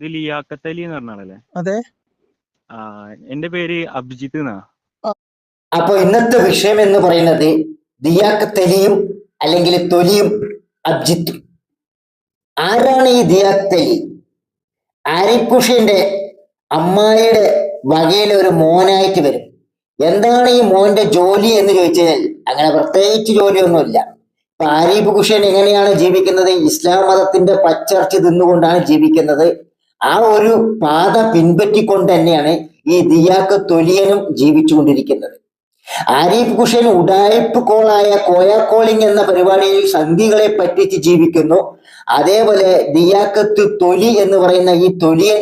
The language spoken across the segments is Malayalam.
ഇത് ലിയാഖത്ത് അലി എന്ന് പറഞ്ഞ ആളല്ലേ അതെ. ആ എന്റെ പേര് അഭിജിത്ത് എന്നാ? അപ്പൊ ഇന്നത്തെ വിഷയം എന്ന് പറയുന്നത് ദിയാക്കത്തലിയും അല്ലെങ്കിൽ തൊലിയും അബ്ജിത്തും ആരാണ് ഈ ദിയാക്കത്തലി ആരിഫ് ഹുഷൈന്റെ അമ്മായിയുടെ വകയിലെ ഒരു മോനായിട്ട് വരും. എന്താണ് ഈ മോന്റെ ജോലി എന്ന് ചോദിച്ചു കഴിഞ്ഞാൽ അങ്ങനെ പ്രത്യേകിച്ച് ജോലിയൊന്നുമില്ല. ഇപ്പൊ ആരിഫ് എങ്ങനെയാണ് ജീവിക്കുന്നത്? ഇസ്ലാം മതത്തിന്റെ പച്ചർച്ച തിന്നുകൊണ്ടാണ് ജീവിക്കുന്നത്. ആ ഒരു പാത പിൻപറ്റിക്കൊണ്ട് തന്നെയാണ് ഈ ദിയാക്ക് തൊലിയനും ജീവിച്ചുകൊണ്ടിരിക്കുന്നത്. ആരിഫ് ഖുഷൻ ഉഡായിപ്പ് കോളായ കോയ കോളിംഗ് എന്ന പരിപാടിയിൽ സന്ധികളെ പറ്റിച്ച് ജീവിക്കുന്നു. അതേപോലെ ദിയാക്കത്ത് തൊലി എന്ന് പറയുന്ന ഈ തൊലിയൻ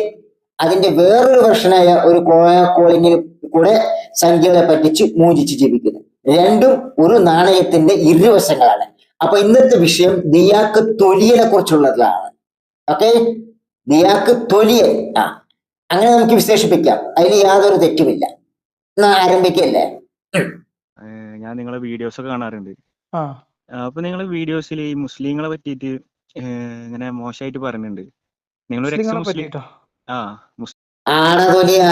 അതിന്റെ വേറൊരു വർഷനായ ഒരു കോയ കോളിംഗിൽ കൂടെ സംഖ്യകളെ പറ്റിച്ച് മോചിച്ച് ജീവിക്കുന്നു. രണ്ടും ഒരു നാണയത്തിന്റെ ഇരുവശങ്ങളാണ്. അപ്പൊ ഇന്നത്തെ വിഷയം ദിയാക്ക് തൊലിയനെ കുറിച്ചുള്ളതാണ് ഓക്കെ? ദിയാക്ക് തൊലിയെ ആ അങ്ങനെ നമുക്ക് വിശേഷിപ്പിക്കാം. അതിൽ യാതൊരു തെറ്റുമില്ല. എന്നാ ആരംഭിക്കല്ലേ? ഞാൻ നിങ്ങളെ വീഡിയോസ് ഒക്കെ കാണാറുണ്ട്. അപ്പൊ നിങ്ങളെ വീഡിയോസിൽ ഈ മുസ്ലിങ്ങളെ പറ്റിയിട്ട് ഇങ്ങനെ മോശമായിട്ട് പറയുന്നുണ്ട് നിങ്ങളൊരു മുസ്ലിം ആ ആണതൊലിയ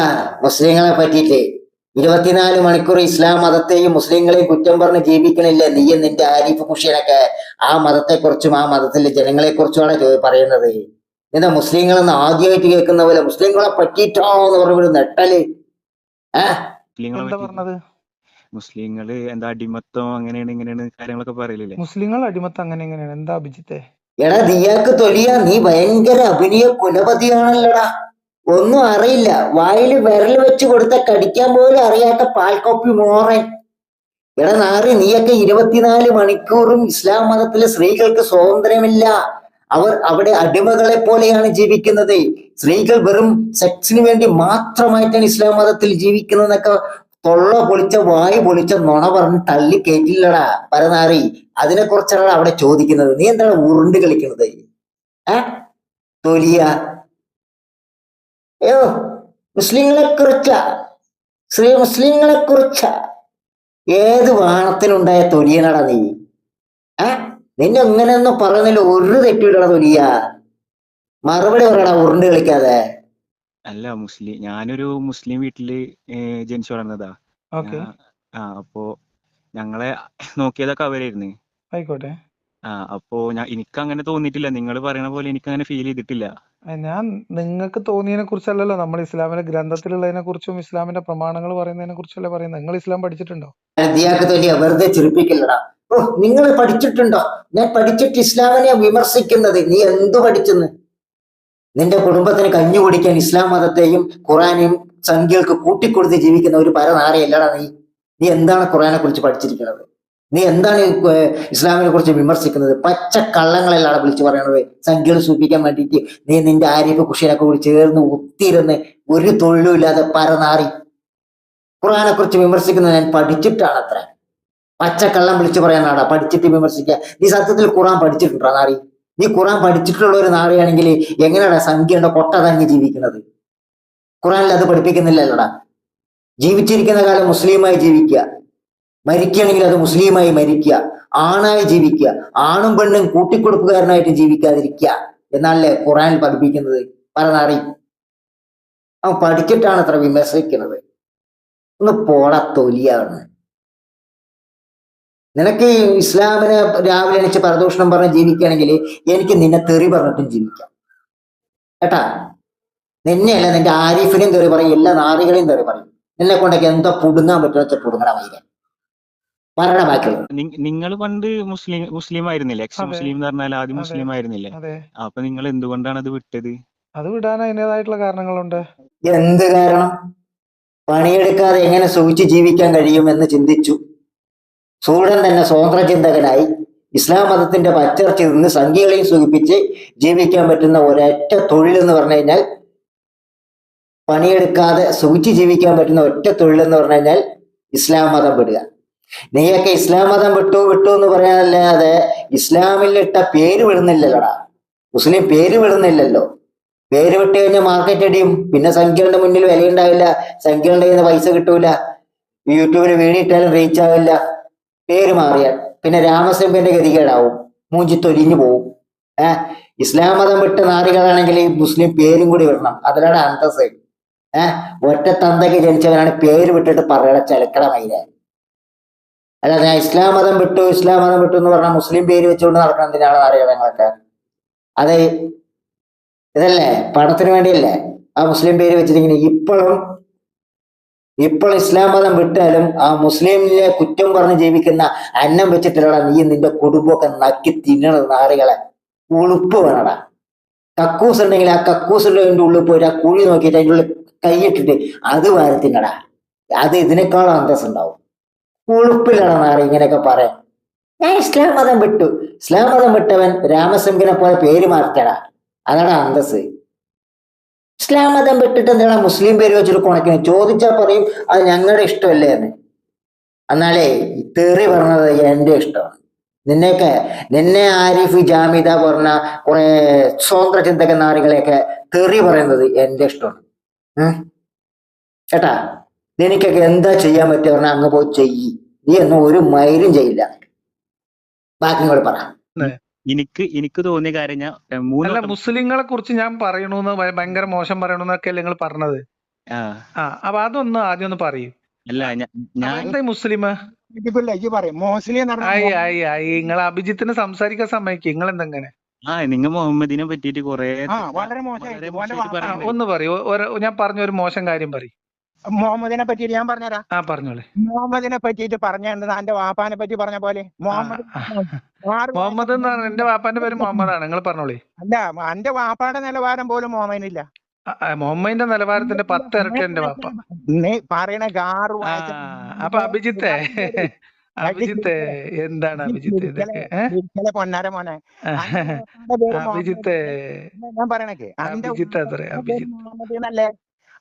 മുസ്ലിങ്ങളെ പറ്റിയിട്ട്. ഇരുപത്തിനാല് മണിക്കൂർ ഇസ്ലാം മതത്തെയും മുസ്ലിങ്ങളെയും കുറ്റം പറഞ്ഞ് ജീവിക്കണില്ലേ? നീ നിന്റെ ആരിഫ് കുഷിയനൊക്കെ ആ മതത്തെക്കുറിച്ചും ആ മതത്തിലെ ജനങ്ങളെ കുറിച്ചുമാണ് ചോ- പറയുന്നത്. എന്താ മുസ്ലിങ്ങളെന്ന് ആദ്യമായിട്ട് കേൾക്കുന്ന പോലെ മുസ്ലിങ്ങളെ പറ്റിയിട്ടോ എന്ന് പറഞ്ഞ നെട്ടൽ ആ മുസ്ലിങ്ങളെ എന്താ പറഞ്ഞത്? മുസ്ലിങ്ങൾ എന്താ അടിമത്തം അങ്ങനെയാണ് ഇങ്ങനെയാണ് കാര്യങ്ങളൊക്കെ പറയലില്ലേ? മുസ്ലിങ്ങൾ അടിമത്തം അങ്ങനെ എങ്ങനെയാണ് എന്താ അഭിജിത്തെ? എടാ നീയാക്ക് തൊലിയ. നീ ഭയങ്കര അഭിനയ കുലപതിയാണല്ലോടാ. ഒന്നും അറിയില്ല. വായിൽ വിരൽ വെച്ച് കൊടുത്ത കടിക്കാൻ പോലും അറിയാത്ത പാൽക്കോപ്പി മോറൻ. എടാ നാറി നീയൊക്കെ ഇരുപത്തിനാല് മണിക്കൂറും ഇസ്ലാം മതത്തിലെ സ്ത്രീകൾക്ക് സ്വാതന്ത്ര്യമില്ല. അവർ അവിടെ അടിമകളെ പോലെയാണ് ജീവിക്കുന്നത്. സ്ത്രീകൾ വെറും സെക്സിന് വേണ്ടി മാത്രമായിട്ടാണ് ഇസ്ലാം മതത്തിൽ ജീവിക്കുന്നതെന്നൊക്കെ തൊള്ള പൊളിച്ച വായു പൊളിച്ച നുണ പറഞ്ഞ് തള്ളി കയറ്റില്ലടാ പരനാറി. അതിനെ കുറിച്ചാണ് അവിടെ ചോദിക്കുന്നത്. നീ എന്താണ് ഉരുണ്ട് കളിക്കുന്നത്? ഏ? അയ്യോ മുസ്ലിങ്ങളെ കുറിച്ച സ്ത്രീ മുസ്ലിങ്ങളെ കുറിച്ച ഏത് വാണത്തിനുണ്ടായ തൊലിയനടാ നീ? ഏ? നിന്നെ അങ്ങനെയൊന്നും പറയുന്നില്ല ഒരു തെറ്റിവിടടാ തൊലിയ മറുപടി പറയടാ ഉരുണ്ട് കളിക്കാതെ. അല്ല മുസ്ലിം ഞാനൊരു മുസ്ലിം വീട്ടിൽ ജനിച്ചു വളർന്നതാ. ആ അപ്പോ ഞങ്ങളെ നോക്കിയതൊക്കെ അവരായിരുന്നു. ആയിക്കോട്ടെ. ആ അപ്പോ ഞാൻ എനിക്ക് അങ്ങനെ തോന്നിയിട്ടില്ല. നിങ്ങൾ പറയണ പോലെ എനിക്ക് അങ്ങനെ ഫീൽ ചെയ്തിട്ടില്ല ഞാൻ നിങ്ങൾക്ക് തോന്നിയതിനെ കുറിച്ചല്ലല്ലോ. നമ്മൾ ഇസ്ലാമിന്റെ ഗ്രന്ഥത്തിലുള്ളതിനെ കുറിച്ചും ഇസ്ലാമിന്റെ പ്രമാണങ്ങൾ പറയുന്നതിനെ കുറിച്ചല്ലേ പറയുന്നത്. നിങ്ങൾ ഇസ്ലാം പഠിച്ചിട്ടുണ്ടോ? വെറുതെ ചിരിപ്പിക്കില്ലടാ. ഓ നിങ്ങൾ പഠിച്ചിട്ടുണ്ടോ? ഞാൻ പഠിച്ചിട്ട് ഇസ്ലാമിനെ വിമർശിക്കുന്നത്. നീ എന്തു പഠിച്ചെന്ന്? നിന്റെ കുടുംബത്തിന് കഞ്ഞു കുടിക്കാൻ ഇസ്ലാം മതത്തെയും ഖുറാനെയും സംഖ്യകൾക്ക് കൂട്ടിക്കൊടുത്ത് ജീവിക്കുന്ന ഒരു പരനാരയല്ലടാ നീ. നീ എന്താണ് ഖുറാനെ കുറിച്ച് പഠിച്ചിരിക്കുന്നത്? നീ എന്താണ് ഇസ്ലാമിനെ കുറിച്ച് വിമർശിക്കുന്നത്? പച്ച കള്ളങ്ങളെല്ലാം വിളിച്ചു പറയണത്. സംഖ്യകൾ സൂപ്പിക്കാൻ വേണ്ടിയിട്ട് നീ നിന്റെ ആരിഫ് കുഷിനൊക്കെ കൂടി ചേർന്ന് ഒത്തിരുന്ന് ഒരു തൊഴിലും ഇല്ലാതെ പരനാറി. ഖുറാനെ കുറിച്ച് വിമർശിക്കുന്നത് ഞാൻ പഠിച്ചിട്ടാണ് അത്ര പച്ചക്കള്ളം വിളിച്ചു പറയാനാടാ പഠിച്ചിട്ട് വിമർശിക്കുക നീ സത്യത്തിൽ ഖുറാൻ പഠിച്ചിട്ടുണ്ടോ നാറി? നീ ഖുറാൻ പഠിച്ചിട്ടുള്ള ഒരു നാറിയാണെങ്കിൽ എങ്ങനെയാണ് സംഖ്യയുടെ കൊട്ട തങ്ങി ജീവിക്കുന്നത്? ഖുറാനിൽ അത് പഠിപ്പിക്കുന്നില്ലല്ലടാ. ജീവിച്ചിരിക്കുന്ന കാലം മുസ്ലിമായി ജീവിക്കുക. മരിക്കുകയാണെങ്കിൽ അത് മുസ്ലിമായി മരിക്കുക. ആണായി ജീവിക്കുക. ആണും പെണ്ണും കൂട്ടിക്കൊടുപ്പുകാരനായിട്ട് ജീവിക്കാതിരിക്കുക. എന്നാണല്ലേ ഖുറാനിൽ പഠിപ്പിക്കുന്നത്? പറഞ്ഞറി അവൻ പഠിച്ചിട്ടാണ് അത്ര വിമർശിക്കുന്നത്. ഒന്ന് പോടാ തൊലിയാണ് നിനക്ക് ഈ ഇസ്ലാമിനെ രാവിലെ എണീച്ച് പരദൂഷണം പറഞ്ഞ് ജീവിക്കുകയാണെങ്കിൽ എനിക്ക് നിന്നെ തെറി പറഞ്ഞിട്ടും ജീവിക്കാം. കേട്ടാ? നിന്നെയല്ല നിന്റെ ആരിഫിനെയും തെറി പറയും എല്ലാ നാറികളെയും തെറി പറയും. നിന്നെ കൊണ്ടൊക്കെ എന്തോ പുടുങ്ങാൻ പറ്റുന്ന പുടുങ്ങണ വൈകി പറയണ ബാക്കിയുള്ളത് നിങ്ങൾ പണ്ട് മുസ്ലിം മുസ്ലിം ആയിരുന്നില്ലേ? എക്സ് മുസ്ലിം എന്ന് പറഞ്ഞാൽ ആദ്യം മുസ്ലിം ആയിരുന്നില്ലേ? അതെ. അപ്പൊ നിങ്ങൾ എന്തുകൊണ്ടാണ് അത് വിട്ടത്? അത് വിടാൻ അതിന്റെതായിട്ടുള്ള കാരണങ്ങളുണ്ട്. എന്ത് കാരണം? പണിയെടുക്കാതെ എങ്ങനെ സുഖിച്ച് ജീവിക്കാൻ കഴിയുമെന്ന് ചിന്തിച്ചു. സൂര്യൻ തന്നെ സ്വതന്ത്ര ചിന്തകനായി ഇസ്ലാം മതത്തിന്റെ പച്ചർച്ച നിന്ന് സംഖ്യകളെയും സൂചിപ്പിച്ച് ജീവിക്കാൻ പറ്റുന്ന ഒരൊറ്റ തൊഴിൽ എന്ന് പറഞ്ഞു കഴിഞ്ഞാൽ പണിയെടുക്കാതെ സുഖിച്ച് ജീവിക്കാൻ പറ്റുന്ന ഒറ്റ തൊഴിൽ എന്ന് പറഞ്ഞു കഴിഞ്ഞാൽ ഇസ്ലാം മതം വിടുക നീയൊക്കെ ഇസ്ലാം മതം വിട്ടു വിട്ടു എന്ന് പറയാനല്ലാതെ ഇസ്ലാമിലിട്ട പേര് വിടുന്നില്ലല്ലോടാ. മുസ്ലിം പേര് വിടുന്നില്ലല്ലോ. പേര് വിട്ട് കഴിഞ്ഞാൽ മാർക്കറ്റ് അടിയും. പിന്നെ സംഖ്യകളുടെ മുന്നിൽ വിലയുണ്ടാവില്ല. സംഖ്യകളുടെ കയ്യിൽ നിന്ന് പൈസ കിട്ടൂല. യൂട്യൂബിൽ വീണിട്ടാലും റീച്ച് ആവില്ല. പേര് മാറിയാൽ പിന്നെ രാമസംബന്റെ ഗതികേടാവും. മൂഞ്ചി തൊലിഞ്ഞു പോവും. ഏഹ് ഇസ്ലാം മതം വിട്ട് നാറികളാണെങ്കിൽ ഈ മുസ്ലിം പേരും കൂടി വിടണം. അതിലാണ് അന്തസ് ഏഹ് ഒറ്റ തന്തയ്ക്ക് ജനിച്ചവനാണ് പേര് വിട്ടിട്ട് പറയണ ചലക്കട മൈര അല്ല ഞാൻ ഇസ്ലാം മതം വിട്ടു ഇസ്ലാം മതം വിട്ടു എന്ന് പറഞ്ഞാൽ മുസ്ലിം പേര് വെച്ചുകൊണ്ട് നടക്കണം എന്തിനാണ് അറിയാം നിങ്ങളൊക്കെ അത് ഇതല്ലേ? പണത്തിന് വേണ്ടിയല്ലേ? ആ മുസ്ലിം പേര് വെച്ചിട്ടിങ്ങനെ ഇപ്പോഴും ഇപ്പോൾ ഇസ്ലാം മതം വിട്ടാലും ആ മുസ്ലിമിനെ കുറ്റം പറഞ്ഞ് ജീവിക്കുന്ന അന്നം വെച്ചിട്ടില്ലടാ നീ നിന്റെ കുടുംബമൊക്കെ നക്കി തിന്നണത് നാറികളെ. ഉളുപ്പ് വേണടാ. കക്കൂസ് ഉണ്ടെങ്കിൽ ആ കക്കൂസിന്റെ ഉള്ളിൽ പോയിട്ട് ആ കുഴി നോക്കിയിട്ട് അതിന്റെ ഉള്ളിൽ കൈയിട്ടിട്ട് അത് വാരി തിന്നടാ അത് ഇതിനേക്കാളും അന്തസ് ഉണ്ടാവും. ഉളുപ്പില്ലടാ നാറി ഇങ്ങനെയൊക്കെ പറയാം ഞാൻ ഇസ്ലാം മതം വിട്ടു. ഇസ്ലാം മതം വിട്ടവൻ രാമസിംഹിനെ പോലെ പേര് മാറ്റടാ. അതാണ് അന്തസ് ഇസ്ലാം മതം വിട്ടിട്ട് എന്താണ് മുസ്ലിം പേര് വെച്ചിട്ട് കുണക്കിന്? ചോദിച്ചാൽ പറയും അത് ഞങ്ങളുടെ ഇഷ്ടമല്ലേ? എന്ന്. എന്നാലേ തെറി പറഞ്ഞത് എന്റെ ഇഷ്ടമാണ്. നിന്നെയൊക്കെ നിന്നെ ആരിഫ് ജാമിദ പറഞ്ഞ കുറെ സ്വതന്ത്ര ചിന്തക നാറികളെയൊക്കെ തെറി പറയുന്നത് എന്റെ ഇഷ്ടമാണ്. ചേട്ടാ നിനക്കൊക്കെ എന്താ ചെയ്യാൻ പറ്റുക പറഞ്ഞാൽ അങ്ങ് പോയി ചെയ്യി. നീ ഒന്നും ഒരു മൈലും ചെയ്യില്ല. ബാക്കി കൂടെ പറ എനിക്ക് എനിക്ക് തോന്നിയ കാര്യം ഞാൻ മൂന്ന് അല്ല മുസ്ലിങ്ങളെ കുറിച്ച് ഞാൻ പറയണൂന്ന് ഭയ- ഭയങ്കര മോശം പറയണമെന്നൊക്കെ അല്ലേ നിങ്ങൾ പറഞ്ഞത്? ആ. ആ അപ്പൊ അതൊന്ന് ആദ്യം ഒന്ന് പറയൂ. അല്ല ഞാൻ മുസ്ലിം നിങ്ങൾ അഭിജിത്തിന് സംസാരിക്കാൻ സമ്മതിക്കും? നിങ്ങൾ എന്തെങ്ങനെ? ആ നിങ്ങൾ മുഹമ്മദിനെ പറ്റിയിട്ട് കൊറേ ആ വളരെ. ഒന്ന് പറയൂ. ഞാൻ പറഞ്ഞ ഒരു മോശം കാര്യം പറയും. മുഹമ്മദിനെ പറ്റിയിട്ട് ഞാൻ പറഞ്ഞുതരാം. ആ പറഞ്ഞോളെ. മുഹമ്മദിനെ പറ്റിയിട്ട് പറഞ്ഞത് എന്റെ വാപ്പാനെ പറ്റി പറഞ്ഞ പോലെ? മുഹമ്മദ് മുഹമ്മദ് എന്ന് പറഞ്ഞ എന്റെ വാപ്പാന്റെ പേര് മുഹമ്മദാണ്. നിങ്ങൾ പറഞ്ഞോളേ. അല്ല എന്റെ വാപ്പാടെ നിലവാരം പോലും മുഹമ്മദിനില്ല. മുഹമ്മദിന്റെ നിലവാരത്തിന്റെ പത്ത് ഇരട്ടി എന്റെ വാപ്പ. നീ പറയണ ഗാറു അപ്പൊ അഭിജിത്തെ അഭിജിത്തെ എന്താണ് അഭിജിത്തെ ഇതൊക്കെ? പൊന്നാര മോനെ. അഭിജിത്തെ. ഞാൻ പറയണേ അഭിജിത്ത് അത്ര അഭിജിത്ത്.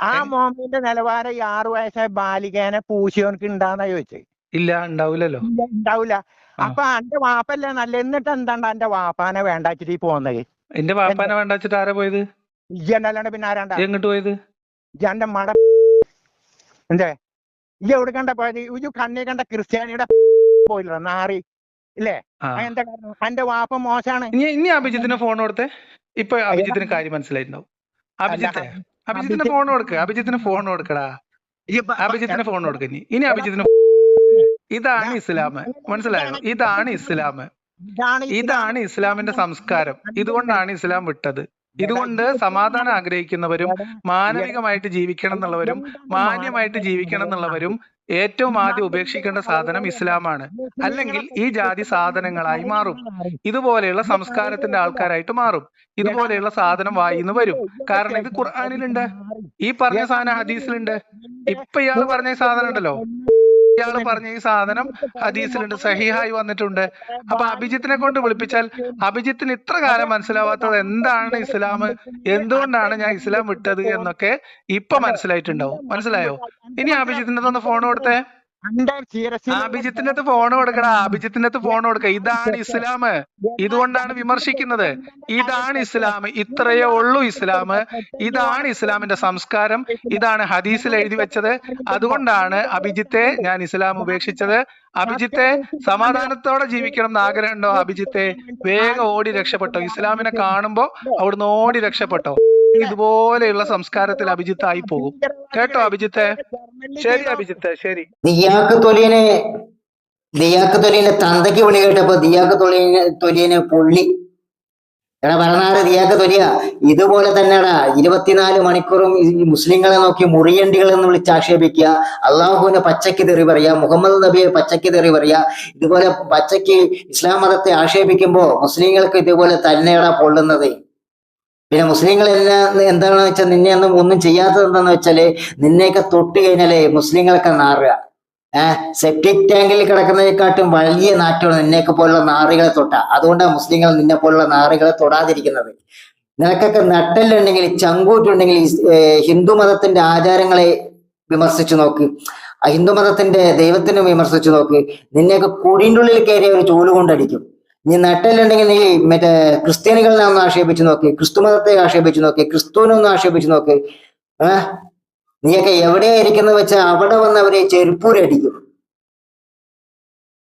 ആ മോമിന്റെ നിലവാരം ഈ ആറു വയസ്സായ ബാലികേനെ പൂശിയോനക്ക് ഉണ്ടാന്നാ ചോദിച്ചത് ഇല്ല ഉണ്ടാവില്ലല്ലോ ഇല്ല, ഉണ്ടാവൂല ആ. അപ്പൊ അന്റെ വാപ്പല്ലേ നല്ല? എന്നിട്ട് എന്താണ് അന്റെ വാപ്പാനെ വേണ്ടാച്ചിട്ട് ഈ പോകുന്നത് എന്റെ വാപ്പാനെ വേണ്ടാച്ചിട്ട് ആരാ പോയത്? ഇജ്ജല്ലാണ്ട് പിന്നെ ആരാണ്ടാ? എങ്ങോട്ട് പോയത്? ഇജ്ജന്റെ മട എന്തേ? ഇജ്ജ എവിടെ കണ്ട പോയത്? ഇജു കണ്ണി കണ്ട ക്രിസ്ത്യാനിയുടെ പോയില്ല നാറി? ഇല്ലേ? എന്താ കാരണം? അന്റെ വാപ്പ മോശാണ്. ഇനി ഇനി അഭിജിത്തിന് ഫോൺ കൊടുത്തേ. ഇപ്പൊ അഭിജിത്തിന് കാര്യം മനസ്സിലായിട്ടുണ്ടാവും. അഭിജിത്തെ അഭിജിത്തിന് ഫോൺ കൊടുക്ക. അഭിജിത്തിന് ഫോൺ കൊടുക്കടാ. അഭിജിത്തിന് ഫോൺ കൊടുക്ക. ഇനി ഇനി അഭിജിത്തിന് ഇതാണ് ഇസ്ലാം മനസ്സിലായോ? ഇതാണ് ഇസ്ലാം. ഇതാണ് ഇതാണ് ഇസ്ലാമിന്റെ സംസ്കാരം. ഇതുകൊണ്ടാണ് ഇസ്ലാം വിട്ടത്. ഇതുകൊണ്ട് സമാധാനം ആഗ്രഹിക്കുന്നവരും മാനവികമായിട്ട് ജീവിക്കണം എന്നുള്ളവരും മാന്യമായിട്ട് ജീവിക്കണം എന്നുള്ളവരും ഏറ്റവും ആദ്യം ഉപേക്ഷിക്കേണ്ട സാധനം ഇസ്ലാമാണ്. അല്ലെങ്കിൽ ഈ ജാതി സാധനങ്ങളായി മാറും. ഇതുപോലെയുള്ള സംസ്കാരത്തിന്റെ ആൾക്കാരായിട്ട് മാറും. ഇതുപോലെയുള്ള സാധനം വായിന്ന് വരും. കാരണം ഇത് ഖുർആാനിലുണ്ട്. ഈ പറഞ്ഞ സാധനം ഹദീസിലുണ്ട്. ഇപ്പൊ ഇയാൾ പറഞ്ഞ സാധനം ഉണ്ടല്ലോ. ഇയാൾ പറഞ്ഞ ഈ സാധനം ഹദീസിലുണ്ട് സഹിഹായി വന്നിട്ടുണ്ട്. അപ്പൊ അഭിജിത്തിനെ കൊണ്ട് വിളിപ്പിച്ചാൽ അഭിജിത്തിന് ഇത്ര കാലം മനസ്സിലാവാത്തത് എന്താണ് ഇസ്ലാം? എന്തുകൊണ്ടാണ് ഞാൻ ഇസ്ലാം വിട്ടത് എന്നൊക്കെ ഇപ്പൊ മനസ്സിലായിട്ടുണ്ടാവും. മനസ്സിലായോ? ഇനി അഭിജിത്തിന്റെ തന്നെ ഫോൺ കൊടുത്തേ. അഭിജിത്തിന്റെ ഫോൺ കൊടുക്കടാ. അഭിജിത്തിന്റെ ഫോൺ കൊടുക്ക. ഇതാണ് ഇസ്ലാം. ഇതുകൊണ്ടാണ് വിമർശിക്കുന്നത്. ഇതാണ് ഇസ്ലാം. ഇത്രയേ ഉള്ളൂ ഇസ്ലാം. ഇതാണ് ഇസ്ലാമിന്റെ സംസ്കാരം. ഇതാണ് ഹദീസിൽ എഴുതി വെച്ചത്. അതുകൊണ്ടാണ് അഭിജിത്തെ ഞാൻ ഇസ്ലാം ഉപേക്ഷിച്ചത്. അഭിജിത്തെ സമാധാനത്തോടെ ജീവിക്കണം എന്ന് ആഗ്രഹമുണ്ടോ? അഭിജിത്തെ വേഗം ഓടി രക്ഷപ്പെട്ടോ? ഇസ്ലാമിനെ കാണുമ്പോ അവിടുന്ന് ഓടി രക്ഷപ്പെട്ടോ? ഇതുപോലെയുള്ള സംസ്കാരത്തിൽ അഭിജിത്ത് ആയി പോകും. കേട്ടോ അഭിജിത്തെ? ശരി അഭിജിത്തെ ശരി. ദിയാക്ക് തൊലിയനെ ദിയാക്ക് തൊലിയനെ തന്തയ്ക്ക് വിളി കേട്ടപ്പോ ദിയാക്ക് തൊലിയനെ തൊലിയനെ പുള്ളി. എടാ പറഞ്ഞാറ് ദിയാക്ക് തൊലിയ ഇതുപോലെ തന്നെടാ ഇരുപത്തിനാല് മണിക്കൂറും ഈ മുസ്ലിങ്ങളെ നോക്കി മുറിയണ്ടികൾ എന്ന് വിളിച്ച് ആക്ഷേപിക്കുക. അള്ളാഹുവിനെ പച്ചയ്ക്ക് തെറി പറയുക മുഹമ്മദ് നബിയെ പച്ചയ്ക്ക് തെറി പറയുക ഇതുപോലെ പച്ചയ്ക്ക് ഇസ്ലാം മതത്തെ ആക്ഷേപിക്കുമ്പോ മുസ്ലിങ്ങൾക്ക് ഇതുപോലെ തന്നെയാടാ പൊള്ളുന്നത്. പിന്നെ മുസ്ലിങ്ങൾ എന്നാ എന്താണെന്ന് വെച്ചാൽ നിന്നെ ഒന്നും ഒന്നും ചെയ്യാത്തത് എന്താന്ന് വെച്ചാൽ നിന്നെയൊക്കെ തൊട്ട് കഴിഞ്ഞാലേ മുസ്ലിങ്ങളൊക്കെ നാറുക. ഏഹ് സെപ്റ്റിക് ടാങ്കിൽ കിടക്കുന്നതിനെക്കാട്ടും വലിയ നാറ്റമാണ് നിന്നെയൊക്കെ പോലുള്ള നാറികളെ തൊട്ട. അതുകൊണ്ടാണ് മുസ്ലിങ്ങൾ നിന്നെ പോലുള്ള നാറികളെ തൊടാതിരിക്കുന്നത്. നിനക്കൊക്കെ നട്ടല്ലുണ്ടെങ്കിൽ ചങ്കൂറ്റുണ്ടെങ്കിൽ ഹിന്ദു മതത്തിന്റെ ആചാരങ്ങളെ വിമർശിച്ചു നോക്ക്. ഹിന്ദു മതത്തിന്റെ ദൈവത്തിനെ വിമർശിച്ചു നോക്ക്. നിന്നെയൊക്കെ കുടിന്റെ ഉള്ളിൽ കയറിയ ഒരു ചൂൽ കൊണ്ടടിക്കും. നീ നട്ടല്ലുണ്ടെങ്കിൽ നീ മറ്റേ ക്രിസ്ത്യാനികളെ ഒന്ന് ആക്ഷേപിച്ച് നോക്ക് ക്രിസ്തു മതത്തെ ആക്ഷേപിച്ച് നോക്ക് ക്രിസ്തുവിനെ ഒന്ന് ആക്ഷേപിച്ച് നോക്ക്. ഏഹ് നീയൊക്കെ എവിടെയാ വെച്ചാൽ അവിടെ വന്ന് അവരെ ചെരുപ്പൂരടിക്കും.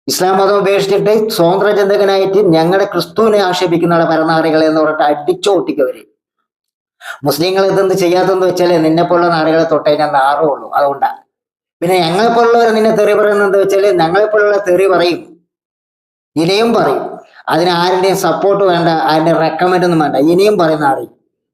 ഇസ്ലാം മതം ഉപേക്ഷിച്ചിട്ട് സ്വതന്ത്ര ചിന്തകനായിട്ട് ഞങ്ങളുടെ ക്രിസ്തുവിനെ ആക്ഷേപിക്കുന്ന പരനാറികളെ എന്ന് പറഞ്ഞിട്ട് അടിച്ചോട്ടിക്കവര് മുസ്ലിങ്ങൾ ഇതെന്ത് ചെയ്യാത്തെന്ന് വെച്ചാൽ നിന്നെ പോലുള്ള നാറികളെ തൊട്ടേ ഞാൻ നാറുള്ളൂ അതുകൊണ്ടാണ് പിന്നെ ഞങ്ങളെ പോലുള്ളവർ നിന്നെ തെറി പറയുന്നത് എന്ന് വെച്ചാൽ ഞങ്ങളെ പോലുള്ള തെറി പറയും. ഇനിയും പറയും. അതിന് ആരുടെയും സപ്പോർട്ട് വേണ്ട ആരുടെ റെക്കമെൻഡ് ഒന്നും വേണ്ട. ഇനിയും പറയും നാറി.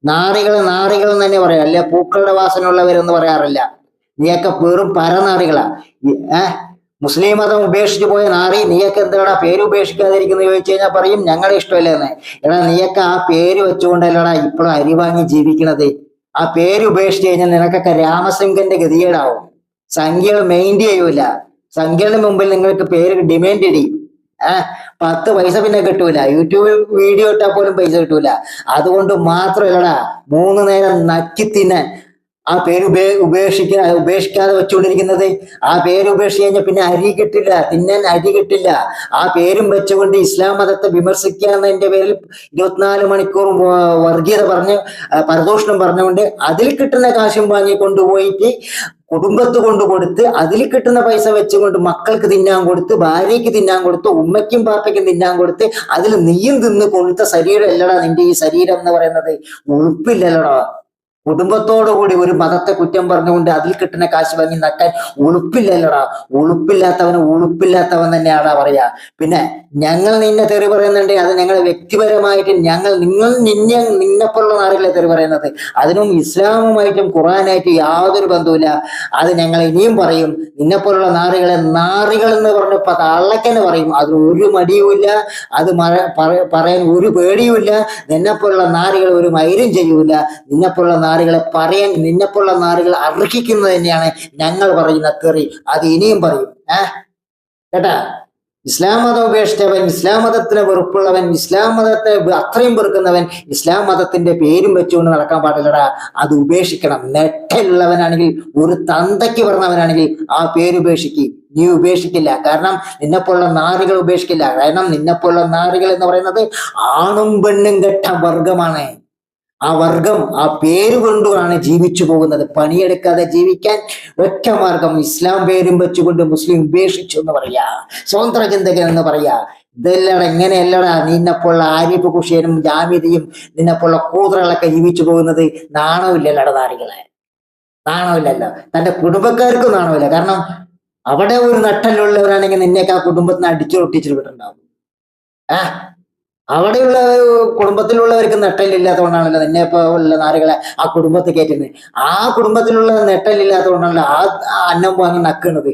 നാറികൾ നാറികൾ എന്ന് തന്നെ പറയാം. അല്ലെ പൂക്കളുടെ വാസനയുള്ളവരെന്ന് പറയാറില്ല. നീയൊക്കെ വെറും പരനാറികളാ. ഏഹ് മുസ്ലിം മതം ഉപേക്ഷിച്ചു പോയ നാറി നീയൊക്കെ എന്താടാ പേര് ഉപേക്ഷിക്കാതിരിക്കുന്നു ചോദിച്ചു കഴിഞ്ഞാൽ പറയും ഞങ്ങളെ ഇഷ്ടമല്ലെന്ന്. എടാ നീയൊക്കെ ആ പേര് വെച്ചുകൊണ്ടല്ലടാ ഇപ്പോഴും അരി വാങ്ങി ജീവിക്കണത്. ആ പേര് ഉപേക്ഷിച്ച് കഴിഞ്ഞാൽ നിനക്കൊക്കെ രാമസിംഗന്റെ ഗതികേടാവും. സംഖ്യകൾ മെയിന്റ് ചെയ്യൂല. സംഖ്യകളുടെ മുമ്പിൽ നിങ്ങൾക്ക് പേര് ഡിമാൻഡ് ഇടിയും ഏഹ് പത്ത് പൈസ പിന്നെ കിട്ടൂല. യൂട്യൂബിൽ വീഡിയോ ഇട്ടാൽ പോലും പൈസ കിട്ടൂല. അതുകൊണ്ട് മാത്രമല്ലടാ മൂന്ന് നേരം നക്കി തിന്നാൻ ആ പേര് ഉപേ ഉപേക്ഷിക്ക ഉപേക്ഷിക്കാതെ വെച്ചുകൊണ്ടിരിക്കുന്നത്. ആ പേര് ഉപേക്ഷിച്ച് കഴിഞ്ഞാൽ പിന്നെ അരി കിട്ടില്ല തിന്നാൻ അരി കിട്ടില്ല. ആ പേരും വെച്ചുകൊണ്ട് ഇസ്ലാം മതത്തെ വിമർശിക്കുക എന്നതിന്റെ പേരിൽ ഇരുപത്തിനാല് മണിക്കൂർ വർഗീയത പറഞ്ഞ് പരദോഷണം പറഞ്ഞുകൊണ്ട് അതിൽ കിട്ടുന്ന കാശും വാങ്ങി കുടുംബത്ത് കൊണ്ട് കൊടുത്ത് അതിൽ കിട്ടുന്ന പൈസ വെച്ചുകൊണ്ട് മക്കൾക്ക് തിന്നാൻ കൊടുത്ത് ഭാര്യയ്ക്ക് തിന്നാൻ കൊടുത്ത് ഉമ്മയ്ക്കും പാപ്പയ്ക്കും തിന്നാൻ കൊടുത്ത് അതിൽ നീയും തിന്ന് കൊഴുത്ത ശരീരം അല്ലടാ നിന്റെ ഈ ശരീരം എന്ന് പറയുന്നത്. ഉളുപ്പില്ലല്ലടാ. കുടുംബത്തോടു കൂടി ഒരു മതത്തെ കുറ്റം പറഞ്ഞുകൊണ്ട് അതിൽ കിട്ടുന്ന കാശ് വാങ്ങി നക്കാൻ ഉളുപ്പില്ലല്ലോടാ. ഉളുപ്പില്ലാത്തവന് ഉളുപ്പില്ലാത്തവൻ തന്നെയാടാ പറയാ. പിന്നെ ഞങ്ങൾ നിന്നെ തെറി പറയുന്നുണ്ട് അത് ഞങ്ങൾ വ്യക്തിപരമായിട്ട് ഞങ്ങൾ നിങ്ങൾ നിന്നെ നിന്നെപ്പോലുള്ള നാടുകളെ തെറി പറയുന്നത്. അതിനും ഇസ്ലാമുമായിട്ടും ഖുറാനായിട്ടും യാതൊരു ബന്ധവുമില്ല. അത് ഞങ്ങൾ ഇനിയും പറയും നിന്നെപ്പോലുള്ള നാറുകളെ നാറികൾ എന്ന് പറഞ്ഞപ്പോ തള്ളക്കെന്ന് പറയും. അതിന് ഒരു മടിയുമില്ല അത് പറയാൻ ഒരു പേടിയുമില്ല നിന്നെപ്പോലുള്ള നാറികൾ ഒരു മൈരും ചെയ്യൂല നിന്നെപ്പോലുള്ള നാറികളെ പറയാൻ നിന്നെപ്പോലുള്ള നാറുകൾ അർഹിക്കുന്നത് തന്നെയാണ് ഞങ്ങൾ പറയുന്ന തെറി. അത് ഇനിയും പറയും. ഏഹ് കേട്ടാ? ഇസ്ലാം മതം ഉപേക്ഷിച്ചവൻ ഇസ്ലാം മതത്തിന് വെറുപ്പുള്ളവൻ ഇസ്ലാം മതത്തെ അത്രയും വെറുക്കുന്നവൻ ഇസ്ലാം മതത്തിന്റെ പേരും വെച്ചുകൊണ്ട് നടക്കാൻ പാടില്ലടാ. അത് ഉപേക്ഷിക്കണം. നെട്ടലുള്ളവനാണെങ്കിൽ ഒരു തന്തയ്ക്ക് പറഞ്ഞവനാണെങ്കിൽ ആ പേര് ഉപേക്ഷിക്ക്. നീ ഉപേക്ഷിക്കില്ല. കാരണം നിന്നെപ്പോലുള്ള നാറികൾ ഉപേക്ഷിക്കില്ല. കാരണം നിന്നെപ്പോലുള്ള നാറികൾ എന്ന് പറയുന്നത് ആണും പെണ്ണും കെട്ട വർഗമാണ് ആ വർഗം ആ പേര് കൊണ്ടുമാണ് ജീവിച്ചു പോകുന്നത്. പണിയെടുക്കാതെ ജീവിക്കാൻ ഒറ്റ മാർഗം ഇസ്ലാം പേരും വെച്ചുകൊണ്ട് മുസ്ലിം ഉപേക്ഷിച്ചു എന്ന് പറയാ. സ്വതന്ത്ര ചിന്തകൻ എന്ന് പറയാ. ഇതെല്ലടാ എങ്ങനെയല്ലടാ നിന്നെപ്പോലുള്ള ആരിഫ് കുഷേനും ജാമ്യതയും നിന്നെപ്പോലുള്ള കൂതറകളൊക്കെ ജീവിച്ചു പോകുന്നത് നാണമില്ലല്ലടാ നാരികളെ. നാണമില്ലല്ലോ. തന്റെ കുടുംബക്കാർക്കും നാണമില്ല. കാരണം അവിടെ ഒരു നട്ടലുള്ളവരാണെങ്കിൽ നിന്നെയൊക്കെ ആ കുടുംബത്തിന് അടിച്ചു ഒട്ടിച്ചിട്ട് ആ അവിടെയുള്ള കുടുംബത്തിലുള്ളവർക്ക് നെട്ടലില്ലാത്തതുകൊണ്ടാണല്ലോ നിന്നെ ഉള്ള നാരുകളെ ആ കുടുംബത്തിൽ കയറ്റുന്നത്. ആ കുടുംബത്തിലുള്ള നെട്ടലില്ലാത്തതുകൊണ്ടാണല്ലോ ആ അന്നം വാങ്ങി നക്കുന്നത്.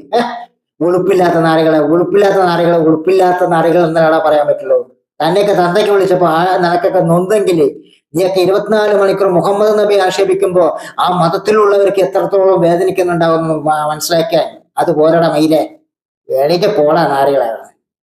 ഉളുപ്പില്ലാത്ത നാരുകളെ ഉളുപ്പില്ലാത്ത നാരുകളെ ഉളുപ്പില്ലാത്ത നാരുകൾ എന്നാടാ പറയാൻ പറ്റുള്ളൂ. തന്നെയൊക്കെ തന്തയ്ക്ക് വിളിച്ചപ്പോ ആ നിനക്കൊക്കെ നൊന്തെങ്കിൽ നീയൊക്കെ ഇരുപത്തിനാല് മണിക്കൂർ മുഹമ്മദ് നബി ആക്ഷേപിക്കുമ്പോ ആ മതത്തിലുള്ളവർക്ക് എത്രത്തോളം വേദനിക്കുന്നുണ്ടാവും മനസ്സിലാക്കാൻ അത് പോരടാ മയിലെ. വേണിക്ക് പോടാ നാരുകളെ.